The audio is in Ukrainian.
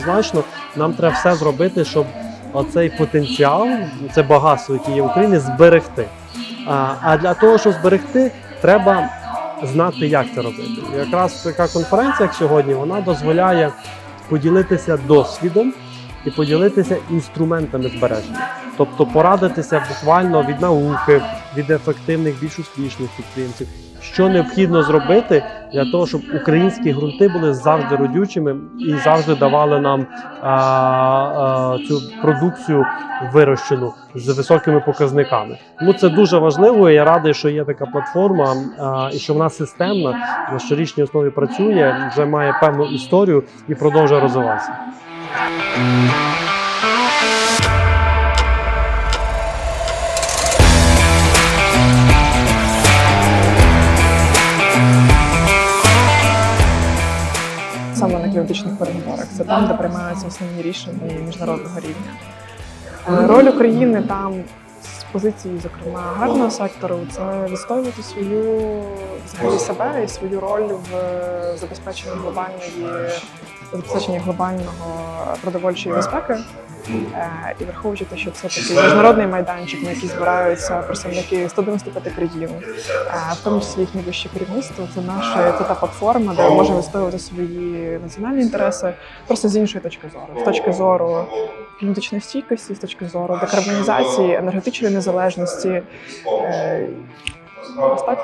однозначно нам треба все зробити, щоб оцей потенціал, це багатство, яке є в Україні, зберегти. А, для того, щоб зберегти, треба знати, як це робити. Якраз така конференція, як сьогодні, вона дозволяє поділитися досвідом і поділитися інструментами збереження. Тобто порадитися буквально від науки, від ефективних, більш успішних підприємців, що необхідно зробити для того, щоб українські ґрунти були завжди родючими і завжди давали нам а, а, цю продукцію вирощену з високими показниками. Тому це дуже важливо. Я радий, що є така платформа а, і що вона системна на щорічній основі працює, вже має певну історію і продовжує розвиватися. На переговорах. Це там, де приймаються основні рішення міжнародного рівня. Е, Роль України там з позиції, зокрема, гарного сектору, це відстоювати свою взагалі себе і свою роль в забезпеченні глобальної забезпеченні глобального продовольчої безпеки. Е, І враховуючи те, що це такий міжнародний майданчик, на який збираються представники 195 країн, е, в тому числі їхнє вище керівництво, це наша це та платформа, де ми можемо відстоювати свої національні інтереси просто з іншої точки зору, з точки зору кліматичної стійкості, з точки зору декарбонізації, енергетичної незалежності. Е, Ось так.